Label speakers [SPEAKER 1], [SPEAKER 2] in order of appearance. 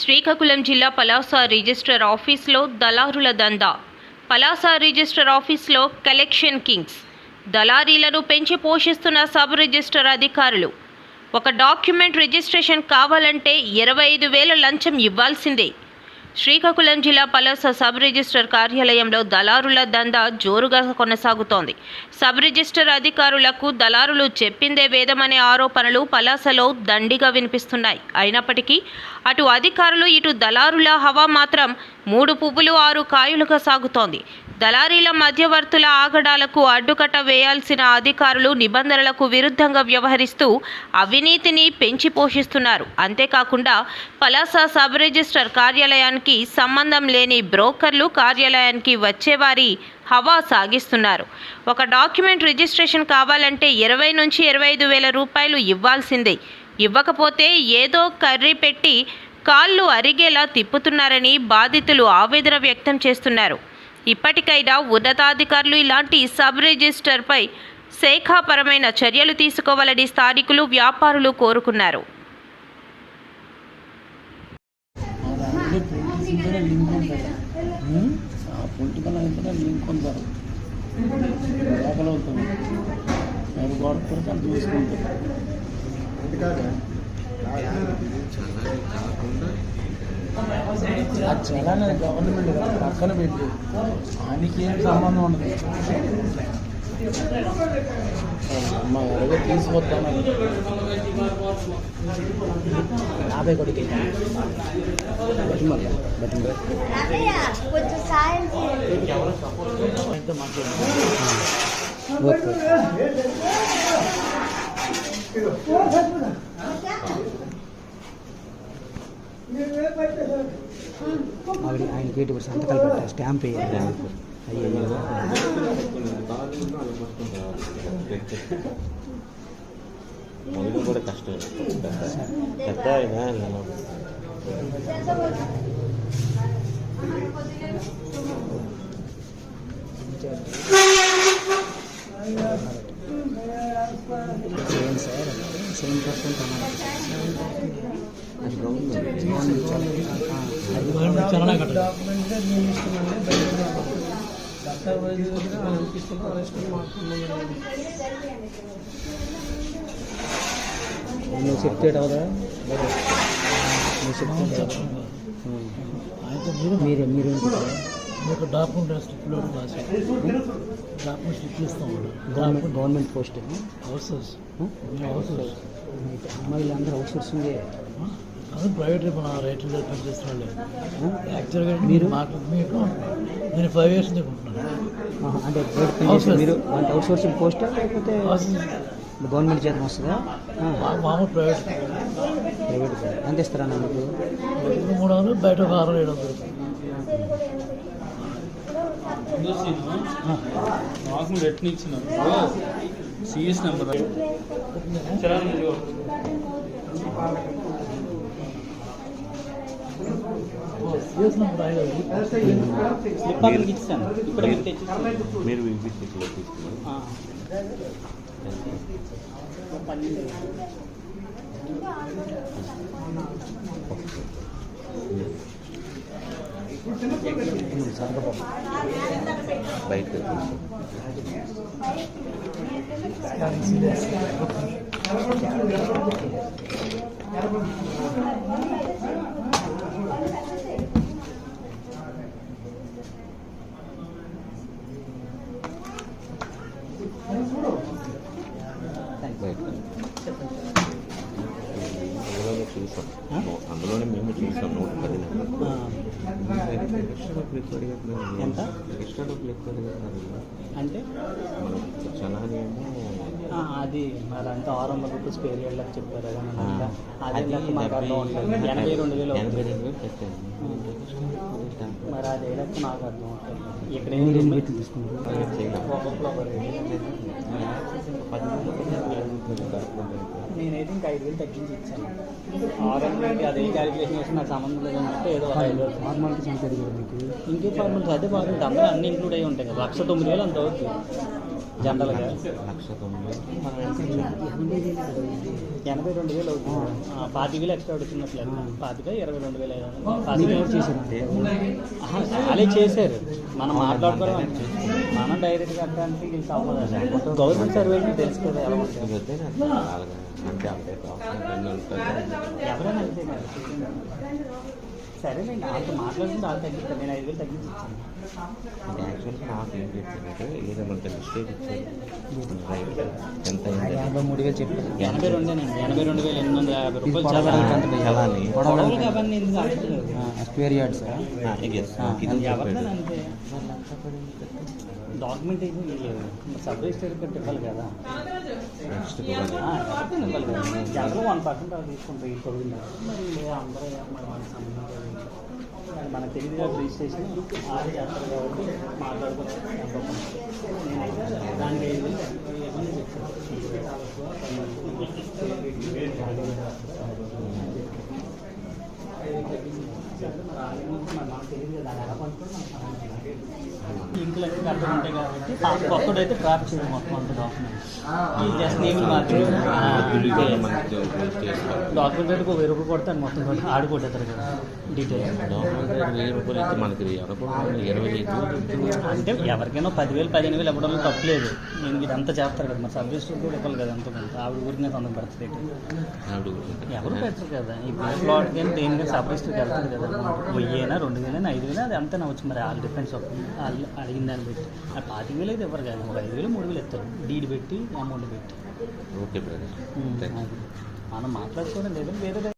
[SPEAKER 1] శ్రీకాకుళం జిల్లా పలాస రిజిస్టర్ ఆఫీస్లో దళారుల దందా. పలాస రిజిస్టర్ ఆఫీస్లో కలెక్షన్ కింగ్స్. దళారీలను పెంచి పోషిస్తున్న సబ్ రిజిస్టర్ అధికారులు. ఒక డాక్యుమెంట్ రిజిస్ట్రేషన్ కావాలంటే ఇరవై ఐదు వేల లంచం ఇవ్వాల్సిందే. శ్రీకాకుళం జిల్లా పలాస సబ్ రిజిస్టర్ కార్యాలయంలో దళారుల దందా జోరుగా కొనసాగుతోంది. సబ్ రిజిస్టర్ అధికారులకు దళారులు చెప్పిందే వేదమనే ఆరోపణలు పలాసలో దండిగా వినిపిస్తున్నాయి. అయినప్పటికీ అటు అధికారులు ఇటు దళారుల హవా మాత్రం మూడు పువ్వులు ఆరు కాయలుగా సాగుతోంది. దళారీల మధ్యవర్తుల ఆగడాలకు అడ్డుకట్ట వేయాల్సిన అధికారులు నిబంధనలకు విరుద్ధంగా వ్యవహరిస్తూ అవినీతిని పెంచి పోషిస్తున్నారు. అంతేకాకుండా పలాస సబ్ రిజిస్టర్ కార్యాలయానికి సంబంధం లేని బ్రోకర్లు కార్యాలయానికి వచ్చేవారి హవా సాగిస్తున్నారు. ఒక డాక్యుమెంట్ రిజిస్ట్రేషన్ కావాలంటే ఇరవై నుంచి ఇరవై ఐదు వేల రూపాయలు ఇవ్వాల్సిందే. ఇవ్వకపోతే ఏదో కర్రీ పెట్టి కాళ్ళు అరిగేలా తిప్పుతున్నారని బాధితులు ఆవేదన వ్యక్తం చేస్తున్నారు. ఇప్పటికైనా ఉన్నతాధికారులు ఇలాంటి సబ్ రిజిస్టర్పై శాఖాపరమైన చర్యలు తీసుకోవాలని స్థానికులు వ్యాపారులు కోరుకున్నారు.
[SPEAKER 2] కాకుండా ఆ చలాన గవర్నమెంట్ కదా పక్కన పెట్టి. ఆయనకి ఏం సంబంధం ఉండదు. అమ్మ ఎవరో తీసుకొస్తాను యాభై కొడుకు. బతిమల్ల
[SPEAKER 3] ఆవిడ ఆయన గేటు కూడా సంతకాలు పెట్టారు స్టాంప్ వేయాలి. అయ్యో
[SPEAKER 4] మొదలు కూడా కష్టం పెద్ద
[SPEAKER 2] దగ్గర అనిపిస్తుంది అరెస్ట్
[SPEAKER 3] చెప్తే
[SPEAKER 2] మీరు
[SPEAKER 3] మీరే
[SPEAKER 2] మీకు డాక్యుమెంట్ స్లిప్లో రాసి డాక్యుమెంట్ స్లిప్ ఇస్తాం
[SPEAKER 3] government government post
[SPEAKER 2] houses houses
[SPEAKER 3] అమ్మాయిలు అందరూ అవుట్ సోర్సింగే
[SPEAKER 2] అది ప్రైవేట్ మన రైతులు పనిచేస్తున్న వాళ్ళు యాక్చువల్గా
[SPEAKER 3] మీరు?
[SPEAKER 2] మీరు మాకు మీకు నేను ఫైవ్ ఇయర్స్ ఉంటున్నాను.
[SPEAKER 3] అంటే మీరు? అంటే అవుట్ సోర్సింగ్ పోస్టా లేకపోతే గవర్నమెంట్ చేతం వస్తుందా?
[SPEAKER 2] మామూలు ప్రైవేట్
[SPEAKER 3] ప్రైవేట్ ఎంత ఇస్తారా మీకు?
[SPEAKER 2] మూడు వందలు బయట ఒక ఆరు ఏడు వందలు.
[SPEAKER 5] నాకు రెట్ని ఇచ్చినారు సిఎస్ నెంబర్
[SPEAKER 2] సిఎస్ నెంబర్ రాయలేదు
[SPEAKER 4] మీరు విజిట్లో తీసుకున్నారు బయట బయట చూసాం. అందులోనే మేము చూసాం నూట పది ఎక్స్ట్రా డబ్బులు ఎక్కువ అడిగారు
[SPEAKER 3] ఎంత?
[SPEAKER 4] ఎక్స్ట్రా డబ్బులు ఎక్కువ అడిగారు
[SPEAKER 3] అంటే
[SPEAKER 4] మనం
[SPEAKER 3] ఆ, అది మరి అంతా ఆరు వందల రూపీస్ పేరు వెళ్ళకి చెప్పారు కదా. అది ఎనభై రెండు వేలు
[SPEAKER 4] ఎనభై. రెండు వేలు కట్టాను
[SPEAKER 3] మరి అది లెక్క నాకు అర్థం అవుతుంది ఇక్కడ ఏం తీసుకుంటారు నేనైతే ఇంకా ఐదు వేలు తగ్గించి ఇచ్చాను. ఆరు అదే క్యాలిక్యులేషన్ చేసి నాకు సంబంధం లేదు అంటే ఏదో ఐదు వేలు. ఇంకే ఫార్మాలిటీస్ అదే బాగుంటుంది అందరూ అన్ని ఇంక్లూడ్ అయ్యి ఉంటాయి కదా. లక్ష తొమ్మిది వేలు అంత అవుతుంది జనరల్గా.
[SPEAKER 4] లక్ష తొమ్మిది
[SPEAKER 3] ఎనభై రెండు వేలు అవుతుంది పాతిక వేలు ఎక్స్ట్రా అడుగుతున్నట్లు పాతిక ఇరవై రెండు వేలు వందలు పాతిక చేశారు? వాళ్ళే చేశారు. మనం మాట్లాడుకోవడం మనం డైరెక్ట్గా అంటే వీళ్ళకి అవ్వదు గవర్నమెంట్ సర్వీస్ తెలుసు కదా ఎలా ఉంటుంది?
[SPEAKER 4] అంతే
[SPEAKER 3] ఎవరైనా అంతే కదా సరే నేను వాళ్ళతో మాట్లాడుకుంటే వాళ్ళు తగ్గిస్తాను నేను ఐదు వేలు తగ్గించి ఇచ్చాను.
[SPEAKER 4] అంటే యాక్చువల్గా నాకు ఏం చెప్తానంటే ఏదేమంటే మిస్టేక్ ఇచ్చేది రైట్ ఎంత అయింది?
[SPEAKER 3] మూడు వేలు చెప్పాను ఎనభై రెండేనండి ఎనభై రెండు వేలు ఎనిమిది వందల యాభై రూపాయలు చాలా
[SPEAKER 4] చలాని
[SPEAKER 3] పొడవులు అవన్నీ
[SPEAKER 2] స్క్వేర్ యార్డ్స్
[SPEAKER 3] డాక్యుమెంటేషన్ లేదు. సబ్ రిజిస్టర్ కట్టి ఇవ్వాలి కదా.
[SPEAKER 4] నెక్స్ట్
[SPEAKER 3] ఆ, ఎవరికైనా ఇవ్వాలి. కదా జనరల్ వన్ పర్సెంట్ తీసుకుంటారు. ఈ పొడుగు మరి అందరూ మనకి సంబంధం మన తెలుగులో మనకు తెలియదు కాబట్టి రిజిస్ట్రేషన్ ఆరు చేస్తారు కాబట్టి మాట్లాడుకుంటాం దానికి ఐదు వేలు ఇవన్నీ అర్థం ఉంటాయి కాబట్టి కొత్తడైతే డ్రాప్ చేయాలి మొత్తం అంత డాక్యుమెంట్ ఈ జస్ట్ నేమ్ డాక్యుమెంట్ రేటుకు వెయ్యి రూపాయలు కొడతాను మొత్తం ఆడుకుంటారు కదా డీటెయిల్
[SPEAKER 4] డాక్యుమెంట్ రేట్ వెయ్యి రూపాయలు అయితే మనకి ఇరవై
[SPEAKER 3] అంటే ఎవరికైనా పదివేలు పదిహేను వేలు ఇవ్వడంలో తప్పలేదు నేను ఇదంతా చేస్తారు కదా మరి రిజిస్టర్ కూడా ఇవ్వాలి కదా అంత కొంత. ఆవిడ సందం పెడుతుంది
[SPEAKER 4] ఆవిడ
[SPEAKER 3] ఎవరు పెట్టరు కదా? ఈ ప్లాట్ కానీ దేనికైనా సబ్ రిజిస్టర్కి వెళ్తుంది కదా. వెయ్యి అయినా రెండు వేలైనా ఐదు వేలు అది అంతా నవ్వచ్చు. మరి వాళ్ళు డిఫరెన్స్ వాళ్ళు అడిగిన దాన్ని బట్టి. పాతిక వేలు అయితే ఇవ్వరు కదా ఒక ఐదు వేలు మూడు వేలు ఇస్తారు. డీడ్ పెట్టి అమౌంట్ పెట్టి.
[SPEAKER 4] Okay brother.
[SPEAKER 3] మనం మాట్లాడుకోవడం లేదంటే వేరే